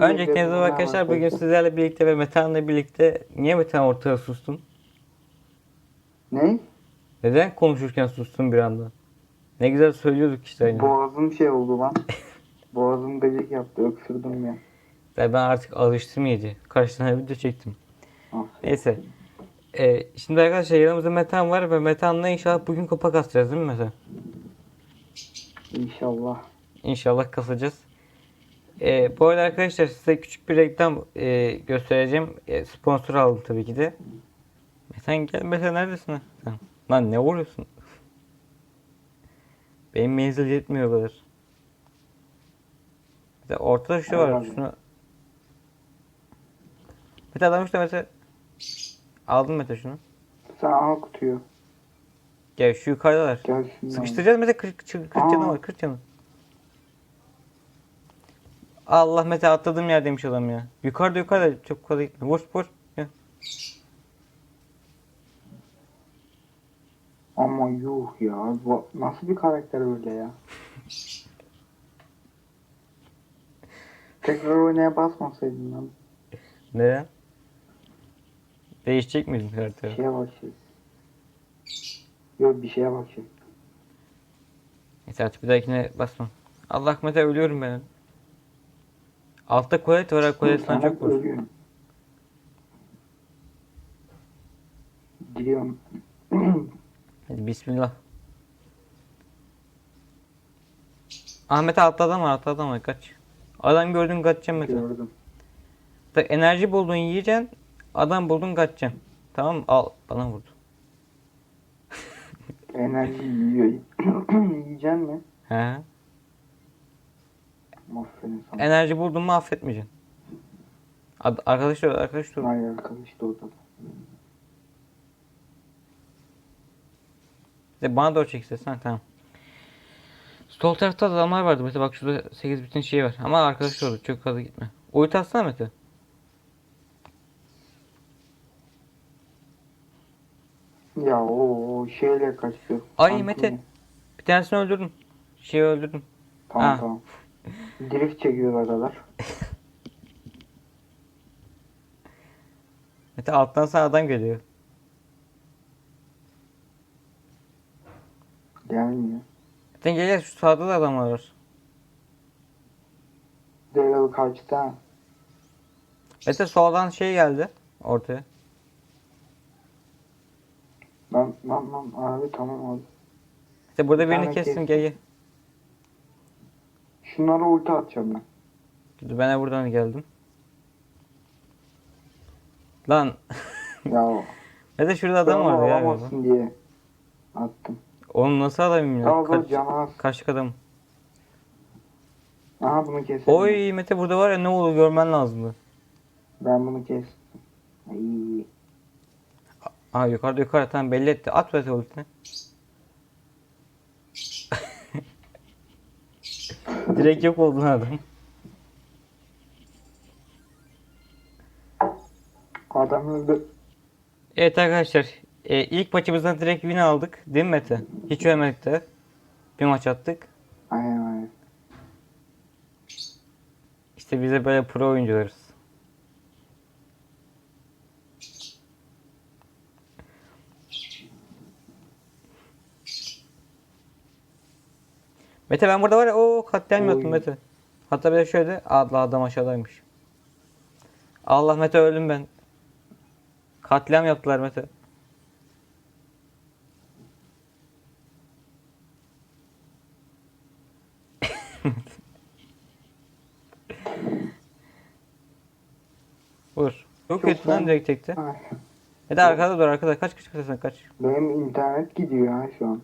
Öncelikle merhaba arkadaşlar bugün sizlerle birlikte ve Metehan'la birlikte niye Metehan ortaya sustun? Ne? Neden konuşurken sustun bir anda? Ne güzel söylüyorduk işte yani. Boğazım şey oldu lan. Boğazım gıcık yaptı. Öksürdüm ya. Ya ben artık alıştım iyice. Kaç tane video çektim. Ah. Neyse. Ee, şimdi arkadaşlar yanımızda Metehan var ve Metehan'la inşallah bugün kupa kasacağız değil mi Metehan? İnşallah. İnşallah kasacağız. Ee, bu arada arkadaşlar size küçük bir reklam e, göstereceğim. E, sponsor aldım tabii ki de. Metehan gel Metehan neredesin? Tamam. Lan ne vuruyorsun? Benim menzil yetmiyor kadar. De ortada şu var. Aynen. Şunu... Mete adam işte Mete. Aldın Mete şunu. Sen al kutuyu. Gel şu yukarıdalar. Gel. Sıkıştıracağız Mete 40, 40, 40 canı var 40 canı. Allah Mete atladığım yerdeymiş adam ya. Yukarıda yukarıda çok yukarıda gitme. Vur. Gel. Ama yuh ya. Bu nasıl bir karakter öyle ya? Tekrar oynaya basmasaydın lan. Neden? Değişecek miydin Bir karakteri? şeye bakacağız. Yok bir şeye bakacağız. Neyse artık bir dahakine basmam. Allah Mete ölüyorum ben. Altta kolet var. Koletten çok vur. Gidiyorum. Hadi bismillah. Ahmet altta adam var. Altta adam var. Kaç. Adam gördün kaçacaksın Mete. Gördüm. Da enerji buldun yiyeceksin. Adam buldun kaçacaksın. Tamam mı? Al. Bana vurdu. Enerji yiyor. Yiyecek mi? He. Aferin sana. Enerji buldun mu affetmeyeceksin. Ad- arkadaşlar arkadaş dur. Hayır arkadaş da orada. İşte bana doğru çek istersen tamam. Sol tarafta da adamlar vardı Mete bak şurada 8 bitin şey var. Ama arkadaş oldu çok fazla gitme. Uyut atsana Mete. Ya o, o şeyle kaçıyor. Ay. Mete. Bir tanesini öldürdüm. Şeyi öldürdüm. Tamam Ha. tamam. Drift çekiyor adalar. Mete alttan sana adam geliyor. Gelmiyor. Mete gel gel şu sağda da adamlar var. Daryl kaçtı ha. Mete soldan şey geldi ortaya. Lan lan lan abi tamam abi. İşte burada Bir birini tane kestim gel gel. Şunlara ulti atacağım ben. Dur, Ben de buradan geldim. Lan Ya Mete şurada adam vardı ya. galiba. alamazsın diye attım. Oğlum nasıl adamım ya? Kaç, kaçlık adam. Aha bunu keselim. Oy Mete burada var ya ne olur görmen lazımdı. Ben bunu kestim. Ay. Aa yukarıda yukarıda tamam belli etti. At Mete ultini. Direkt yok oldu adam. Adam öldü. Evet arkadaşlar e, ilk maçımızdan direkt win aldık. Değil mi Mete? Hiç ölmedik de. Bir maç attık. Aynen aynen. İşte bize böyle pro oyuncularız. Mete ben burada var ya o katliam Oy. yaptım Mete. Hatta bir de şöyle adlı adam aşağıdaymış. Allah Mete öldüm ben. Katliam yaptılar Mete. Vur. Çok Çok kötü lan direkt tekte. Ay. Mete arkada dur arkada kaç kaç kaç kaç. Benim internet gidiyor ha şu an.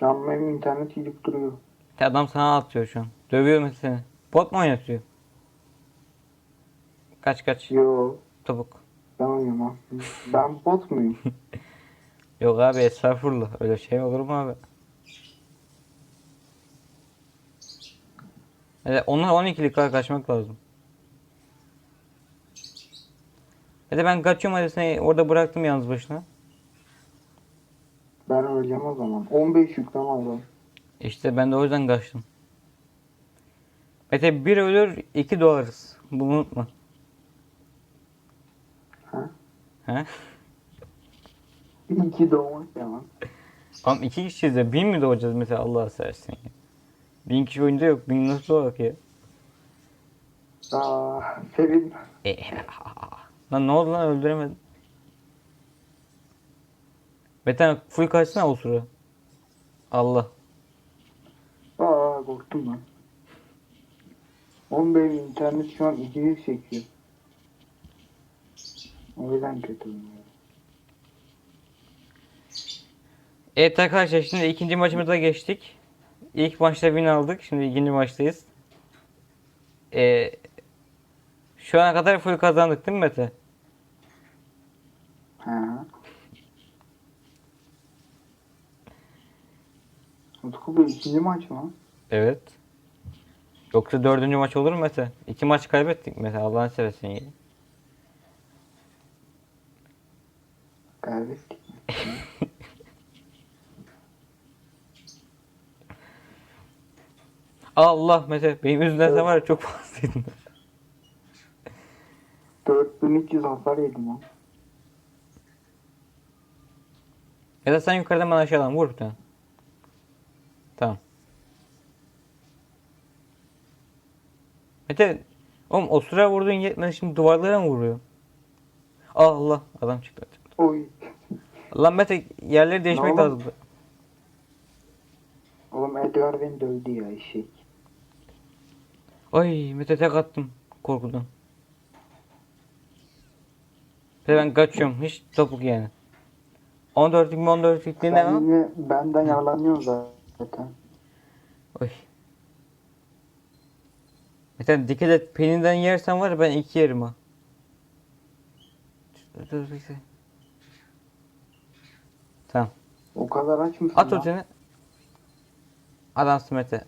Şu an benim internet gidip duruyor. Ya Adam sana atıyor şu an. Dövüyor Mete seni. Bot mu oynatıyor? Kaç kaç. Yo Topuk. ben oynuyorum aslında. Ben bot muyum? Yok abi estağfurullah. Öyle şey olur mu abi? Evet, onlar 12'lik kadar kaçmak lazım. Hadi ben kaçıyorum hadi seni orada bıraktım yalnız başına. Ben öleceğim o zaman. 15 yüklem aldım. İşte ben de o yüzden kaçtım. Mete bir ölür iki doğarız. Bunu unutma. Ha? He? İyi ki doğmak ya lan. Ama iki kişiyiz de bin mi doğacağız mesela Allah'a seversen ya. Bin kişi oyunda yok. Bin nasıl doğacak ya? Aa, sevin. E, lan ne oldu lan öldüremedim. Mete full kaçsana o sıra. Allah. Aa korktum lan. Oğlum benim internet şu an 200 çekiyor. O yüzden kötü oynuyor. Evet arkadaşlar şimdi ikinci maçımıza geçtik. İlk maçta win aldık. Şimdi ikinci maçtayız. Ee, şu ana kadar full kazandık değil mi Mete? Ha. Utku bu ikinci maç mı? Evet. Yoksa dördüncü maç olur mu Mete? İki maç kaybettik Mete Allah'ını seversen ya. Kaybettik. Allah Mete benim yüzümden sen var ya çok fazlaydın. 4300 hasar yedim lan. Ya da sen yukarıdan ben aşağıdan vur bir tane. Tamam. Mete oğlum o sıra vurduğun yetmedi şimdi duvarlara mı vuruyor? Allah adam çıktı. Oy. Lan Mete yerleri değişmek Ne oğlum? lazım. Oğlum Edgar beni dövdü ya eşek. Ay Mete tek attım korkudan. Ve ben kaçıyorum hiç topuk yani. 14'lük mü 14'lük ne Sen lan? yine benden yalanıyorsun zaten. Oy. Mete dikkat et peninden yersen var ya ben iki yerim ha. Dur, dur, bekle. Tamam. O kadar aç mısın? At o seni. Adamsın Mete.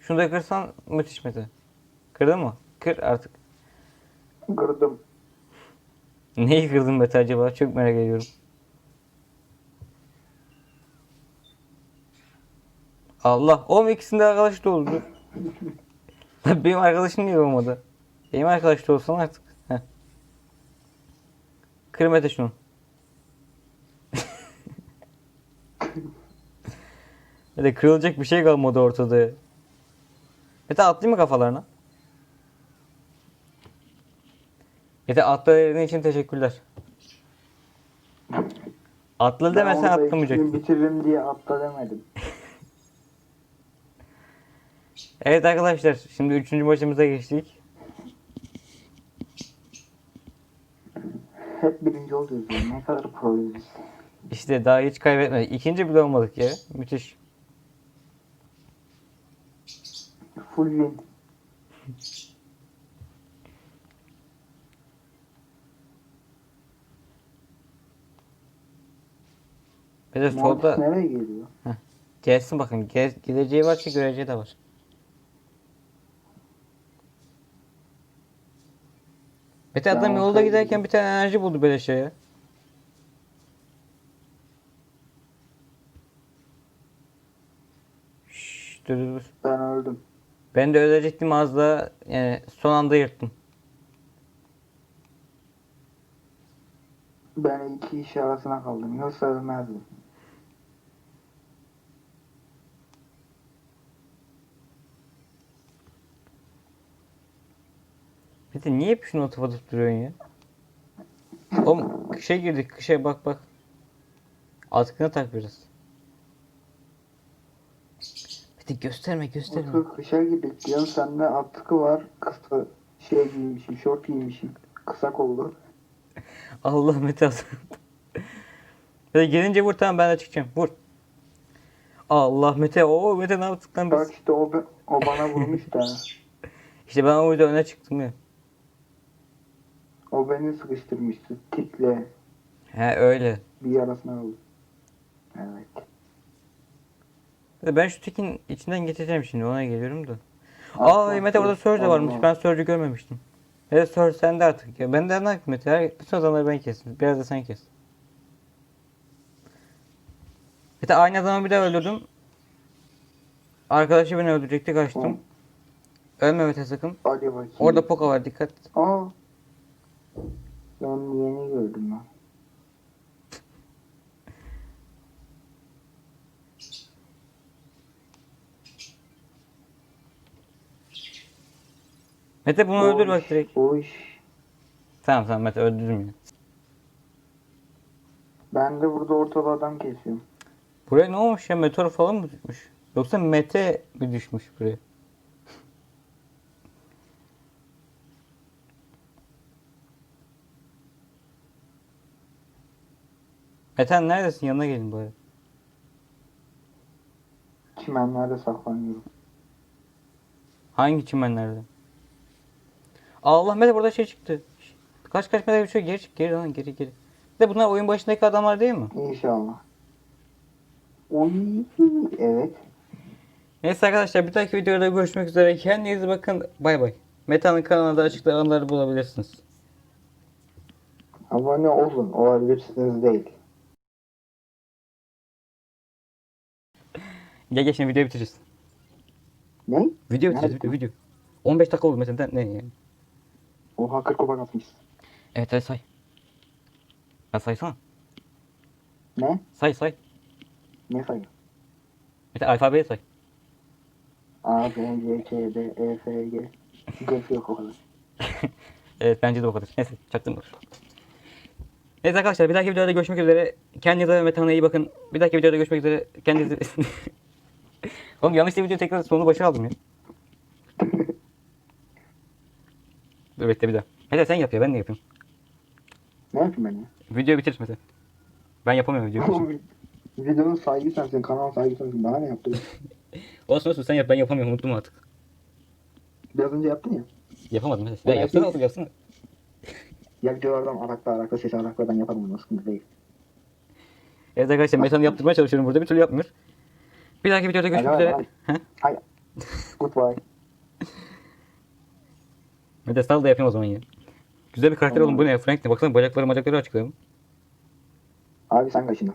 Şunu da kırsan müthiş Mete. Kırdın mı? Kır artık. Kırdım. Neyi kırdın Mete acaba? Çok merak ediyorum. Allah. Oğlum ikisinde arkadaş da oldu. Benim arkadaşım niye olmadı? Benim arkadaş da olsan artık. Heh. Kır Mete şunu. Mete kırılacak bir şey kalmadı ortada. Mete atlayayım mı kafalarına? Mete atladığın için teşekkürler. Atla demesen atlamayacaktın. bitiririm diye atla demedim. Evet arkadaşlar şimdi üçüncü maçımıza geçtik. Hep birinci oluyoruz ya. Ne kadar proyuz. İşte daha hiç kaybetmedik. İkinci bile olmadık ya. Müthiş. Full win. Bir de Mortis solda nereye geliyor? gelsin bakın. Gel, geleceği var ki göreceği de var. Mete adam yolda olsaydım- giderken bir tane enerji buldu böyle şey. Şşş, dur dur dur. Ben öldüm. Ben de ölecektim az daha yani son anda yırttım. Ben iki iş arasına kaldım. Yoksa ölmezdim. Mete niye hep şunu atıp atıp duruyorsun ya? Oğlum kışa girdik kışa bak bak. Atkını tak biraz. Mete gösterme gösterme. Otur kışa girdik diyorsun. Sende atkı var. Kısa şey giymişim. Şort giymişim. Kısa kollu. Allah Mete. Mete gelince vur tamam ben de çıkacağım. Vur. Allah Mete o Mete ne yaptık lan Bak biz? işte o, o bana vurmuş da. İşte ben o yüzden öne çıktım ya. O beni sıkıştırmıştı. Tikle He öyle. bir yarasına oldu. Evet. Ben şu tikin içinden geçeceğim şimdi ona geliyorum da. Aa Mete orada Surge de varmış. Ben Surge'ü görmemiştim. Evet Surge sende artık. Ya ben de ne yapayım Mete? Her, bütün adamları ben kestim. Biraz da sen kes. Mete aynı adamı bir daha öldürdüm. Arkadaşı beni öldürecekti kaçtım. Tamam. Ölme Mete sakın. Hadi bakayım. Orada Poco var dikkat. Aa. Ben yeni gördüm lan. Mete bunu öldür bak direkt. Oy. Tamam tamam Mete öldürdüm ya. Ben de burada ortada adam kesiyorum. Buraya ne olmuş ya? Meteor falan mı düşmüş? Yoksa Mete mi düşmüş buraya? Meten neredesin? Yanına gelin bari. Çimenlerde saklanıyorum. Hangi çimenlerde? Allah Mete burada şey çıktı. Kaç kaç metre geçiyor geri çık geri lan geri geri. Bir De bunlar oyun başındaki adamlar değil mi? İnşallah. Oy. Evet. Neyse arkadaşlar bir dahaki videoda görüşmek üzere. Kendinize bakın. Bay bay. Meta'nın kanalında açıklamaları bulabilirsiniz. Abone olun. Olabilirsiniz değil. Gel gel şimdi videoyu bitireceğiz. Ne? Video bitireceğiz video, video. 15 dakika oldu mesela ne yani? Oha 40 kupa atmış. Evet hadi say. Ya saysana. Ne? Say say. Ne sayıyor? Mesela alfabeyi say. A, B, C, K, D, E, F, G. G'si yok o kadar. Evet bence de o kadar. Neyse çaktım olur. Neyse arkadaşlar bir dahaki videoda görüşmek üzere. Kendinize ve Metehan'a iyi bakın. Bir dahaki videoda görüşmek üzere. Kendinize... Oğlum yanlış video tekrar sonu başa aldım ya. Dur bekle bir daha. Mete sen yap ya ben de yapayım. Ne yapayım ben ya? Videoyu bitir Mete. Ben yapamıyorum videoyu. Videonun sahibi sensin, kanal sahibi sensin. Bana ne yaptın? olsun olsun sen yap ben yapamıyorum unuttum artık. Biraz önce yaptın ya. Yapamadım Mete. Ben Ya yapsana yapayım. oğlum yapsana. Ya videolardan arakta arakta sesi arakta ben yaparım onu sıkıntı değil. Evet arkadaşlar Metehan'ı yaptırmaya çalışıyorum burada bir türlü yapmıyor. Bir dahaki videoda görüşmek Hadi, üzere. hadi. He? Hay. Goodbye. Mete sal da yapayım o zaman ya. Güzel bir karakter oğlum bu ne Frank ne? Baksana bacakları bacakları açıklar. Abi sen kaçın.